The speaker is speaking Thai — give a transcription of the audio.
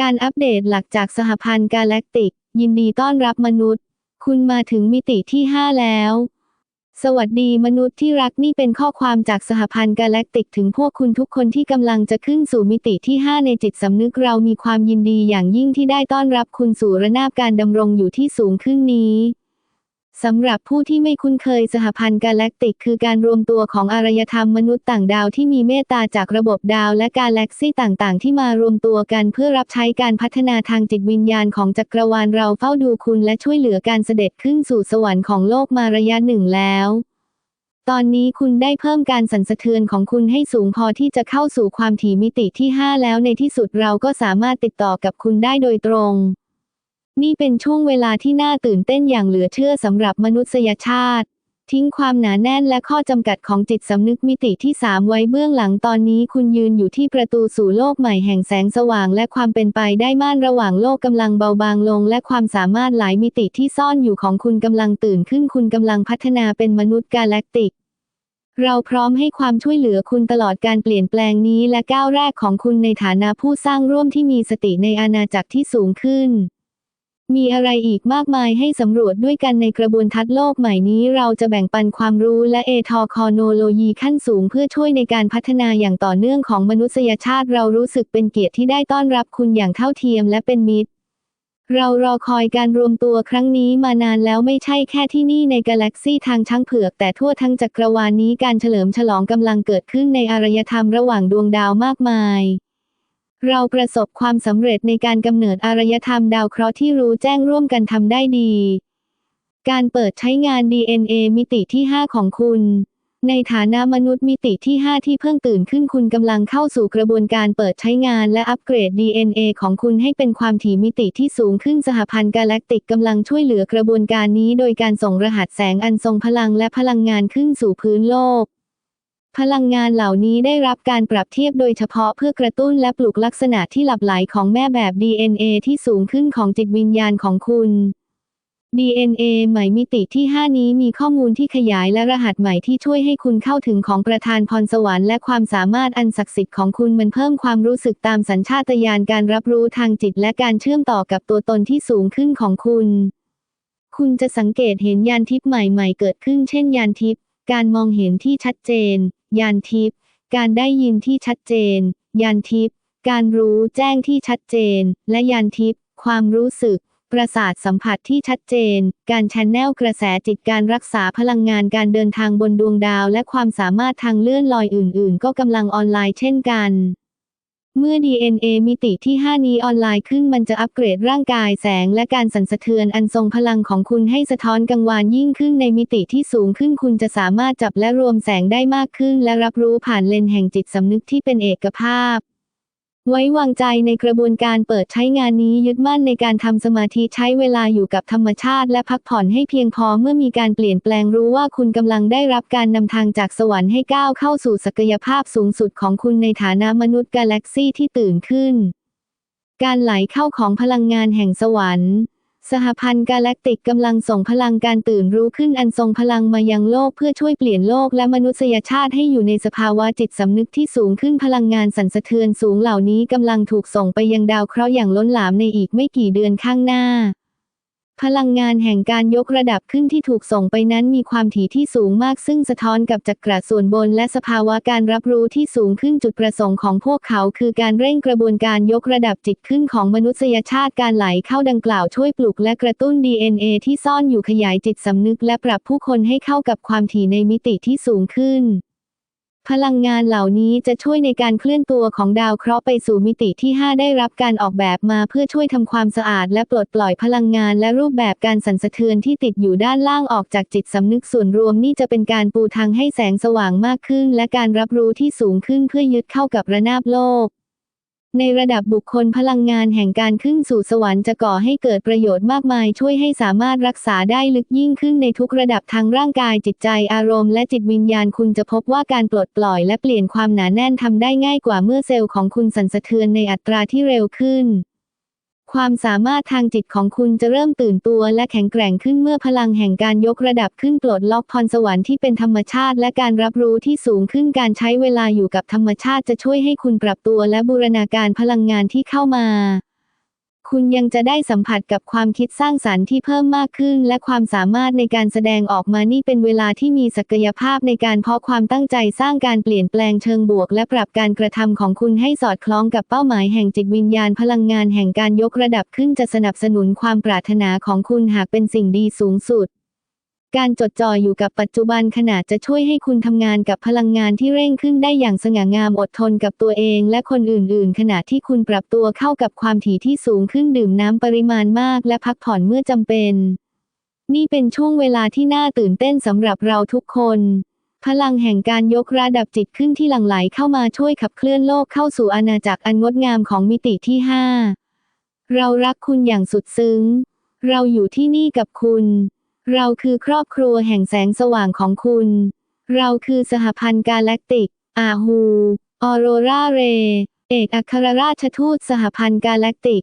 การอัปเดตหลักจากสหพันธ์กาแล็กติก ยินดีต้อนรับมนุษย์ คุณมาถึงมิติที่ 5 แล้ว สวัสดีมนุษย์ที่รักนี่เป็นข้อความจากสหพันธ์กาแล็กติกถึงพวกคุณทุกคนที่กำลังจะขึ้นสู่มิติที่ 5 ในจิตสำนึกเรามีความยินดีอย่างยิ่งที่ได้ต้อนรับคุณสู่ระนาบการดำรงอยู่ที่สูงขึ้นนี้ สำหรับผู้ที่ไม่คุ้นเคยสหพันธ์กาแล็กติก คือการรวมตัวของอารยธรรมมนุษย์ต่างดาวที่มีเมตตาจากระบบดาวและกาแล็กซี่ต่างๆ ที่มารวมตัวกันเพื่อรับใช้การพัฒนาทางจิตวิญญาณของจักรวาลเราเฝ้าดูคุณและช่วยเหลือการเสด็จขึ้นสู่สวรรค์ของโลกมาระยะหนึ่งแล้ว ตอนนี้คุณได้เพิ่มการสั่นสะเทือนของคุณให้สูงพอที่จะเข้าสู่ความถี่มิติที่ 5 แล้วในที่สุดเราก็สามารถติดต่อกับคุณได้โดยตรง นี่เป็นช่วงเวลาที่น่าตื่นเต้นอย่างเหลือเชื่อสำหรับมนุษยชาติ ทิ้งความหนาแน่นและข้อจำกัดของจิตสำนึกมิติที่3ไว้เบื้องหลังตอนนี้คุณยืนอยู่ที่ประตูสู่โลกใหม่แห่งแสงสว่างและความเป็นไปได้ม่านระหว่างโลกกำลังเบาบางลง และความสามารถหลายมิติที่ซ่อนอยู่ของคุณกำลังตื่นขึ้นคุณกำลังพัฒนาเป็นมนุษย์กาแล็กติกเราพร้อมให้ความช่วยเหลือคุณตลอดการเปลี่ยนแปลงนี้และก้าวแรกของคุณในฐานะผู้สร้างร่วมที่มีสติในอาณาจักรที่สูงขึ้น มีอะไรอีกมากมายให้สำรวจด้วยกันในกระบวนทัศน์โลกใหม่นี้เราจะแบ่งปันความรู้และเอทอคอโนโลยีขั้นสูงเพื่อช่วยในการพัฒนาอย่างต่อเนื่องของมนุษยชาติเรารู้สึกเป็นเกียรติที่ได้ต้อนรับคุณอย่างเท่าเทียมและเป็นมิตร เรารอคอยการรวมตัวครั้งนี้มานานแล้วไม่ใช่แค่ที่นี่ในกาแล็กซี่ทางช้างเผือกแต่ทั่วทั้งจักรวาลนี้การเฉลิมฉลองกำลังเกิดขึ้นในอารยธรรมระหว่างดวงดาวมากมาย เราประสบความสำเร็จในการกำเนิดอารยธรรมดาวเคราะห์ที่รู้แจ้งร่วมกันทำได้ดี การเปิดใช้งาน DNA มิติที่ 5 ของคุณ ในฐานะมนุษย์มิติที่ 5 ที่เพิ่งตื่นขึ้นคุณกำลังเข้าสู่กระบวนการเปิดใช้งานและอัปเกรด DNA ของคุณให้เป็นความถี่มิติที่สูงขึ้นสหพันธ์กาแล็กติกกำลังช่วยเหลือกระบวนการนี้ โดยการส่งรหัสแสงอันทรงพลังและพลังงานขึ้นสู่พื้นโลก พลังงานเหล่านี้ได้รับการปรับเทียบโดยเฉพาะเพื่อกระตุ้นและปลุกลักษณะที่หลับไหลของแม่แบบ DNA ที่สูงขึ้นของจิตวิญญาณของคุณ DNA ใหม่มิติที่ 5 นี้มีข้อมูลที่ขยายและรหัสใหม่ที่ช่วยให้คุณเข้าถึงของประธานพรสวรรค์และความสามารถอันศักดิ์สิทธิ์ของคุณมันเพิ่มความรู้สึกตามสัญชาตญาณการรับรู้ทางจิตและการเชื่อมต่อกับตัวตนที่สูงขึ้นของคุณ คุณจะสังเกตเห็นยานทิพย์ใหม่ ๆ เกิดขึ้นเช่นยานทิพย์การมองเห็นที่ชัดเจน ยานทิพย์การได้ยินที่ชัดเจน ยานทิพย์การรู้แจ้งที่ชัดเจน และยานทิพย์ความรู้สึก ประสาทสัมผัสที่ชัดเจน การแชนแนลกระแสจิตการรักษาพลังงานการเดินทางบนดวงดาว และความสามารถทางเลื่อนลอยอื่น ๆ ก็กำลังออนไลน์เช่นกัน เมื่อ DNA มิติที่ 5 นี้ออนไลน์ขึ้นมันจะอัปเกรดร่างกายแสงและการสั่นสะเทือนอันทรงพลังของคุณให้สะท้อนกังวานยิ่งขึ้นในมิติที่สูงขึ้นคุณจะสามารถจับและรวมแสงได้มากขึ้น และรับรู้ผ่านเลนส์แห่งจิตสำนึกที่เป็นเอกภาพ ไว้วางใจในกระบวนการเปิดใช้งานนี้ยึดมั่นในการทำสมาธิใช้เวลาอยู่กับธรรมชาติและพักผ่อนให้เพียงพอเมื่อมีการเปลี่ยนแปลงรู้ว่าคุณกำลังได้รับการนำทางจากสวรรค์ให้ก้าวเข้าสู่ศักยภาพสูงสุดของคุณในฐานะมนุษย์กาแล็กซี่ที่ตื่นขึ้น การไหลเข้าของพลังงานแห่งสวรรค์ สหพันธ์กาแล็กติกกำลังส่งพลังการตื่นรู้ขึ้นอันทรงพลังมายังโลกเพื่อช่วยเปลี่ยนโลกและมนุษยชาติให้อยู่ในสภาวะจิตสำนึกที่สูงขึ้นพลังงานสั่นสะเทือนสูงเหล่านี้กำลังถูกส่งไปยังดาวเคราะห์อย่างล้นหลามในอีกไม่กี่เดือนข้างหน้า พลังงานแห่งการยกระดับขึ้นที่ถูกส่งไปนั้นมีความถี่ที่สูงมากซึ่งสะท้อนกับจักระส่วนบนและสภาวะการรับรู้ที่สูงขึ้นจุดประสงค์ของพวกเขา คือการเร่งกระบวนการยกระดับจิตขึ้นของมนุษยชาติการไหลเข้าดังกล่าวช่วยปลุกและกระตุ้น DNA ที่ซ่อนอยู่ขยายจิตสำนึกและปรับผู้คนให้เข้ากับความถี่ในมิติที่สูงขึ้น พลังงานเหล่านี้จะช่วยในการเคลื่อนตัวของดาวเคราะห์ไปสู่มิติที่ 5 ได้รับการออกแบบมาเพื่อช่วยทำความสะอาดและปลดปล่อยพลังงานและรูปแบบการสั่นสะเทือนที่ติดอยู่ด้านล่างออกจากจิตสำนึกส่วนรวมนี่จะเป็นการปูทางให้แสงสว่างมากขึ้น และการรับรู้ที่สูงขึ้นเพื่อยึดเข้ากับระนาบโลก ในระดับบุคคลพลังงานแห่งการขึ้นสู่สวรรค์จะก่อให้เกิดประโยชน์มากมาย ช่วยให้สามารถรักษาได้ลึกยิ่งขึ้นในทุกระดับทางร่างกายจิตใจอารมณ์และจิตวิญญาณคุณจะพบว่าการปลดปล่อยและเปลี่ยนความหนาแน่นทำได้ง่ายกว่าเมื่อเซลล์ของคุณสั่นสะเทือนในอัตราที่เร็วขึ้น ความสามารถทางจิตของคุณจะเริ่มตื่นตัวและแข็งแกร่งขึ้นเมื่อพลังแห่งการยกระดับขึ้นปลดล็อกพรสวรรค์ที่เป็นธรรมชาติและการรับรู้ที่สูงขึ้นการใช้เวลาอยู่กับธรรมชาติจะช่วยให้คุณปรับตัวและบูรณาการพลังงานที่เข้ามา คุณยังจะได้สัมผัสกับความคิดสร้างสรรค์ที่เพิ่มมากขึ้น และความสามารถในการแสดงออกมานี่เป็นเวลาที่มีศักยภาพในการเพาะความตั้งใจสร้างการเปลี่ยนแปลงเชิงบวก และปรับการกระทำของคุณให้สอดคล้องกับเป้าหมายแห่งจิตวิญญาณพลังงานแห่งการยกระดับขึ้นจะสนับสนุนความปรารถนาของคุณหากเป็นสิ่งดีสูงสุด การจดจ่ออยู่กับปัจจุบันขณะจะช่วยให้คุณทำงานกับพลังงานที่เร่งขึ้นได้อย่างสง่างามอดทนกับตัวเอง และคนอื่น ๆ ขณะที่คุณปรับตัวเข้ากับความถี่ที่สูงขึ้นดื่มน้ำปริมาณมาก และพักผ่อนเมื่อจำเป็น นี่เป็นช่วงเวลาที่น่าตื่นเต้นสำหรับเราทุกคน พลังแห่งการยกระดับจิตขึ้นที่หลั่งไหลเข้ามาช่วยขับเคลื่อนโลกเข้าสู่อาณาจักรอันงดงามของมิติที่ห้าเรารักคุณอย่างสุดซึ้ง เราอยู่ที่นี่กับคุณ เราคือครอบครัวแห่งแสงสว่างของคุณ เราคือสหพันธ์กาแล็กติก อาฮู ออโรราเร เอกอัครราชทูตสหพันธ์กาแล็กติก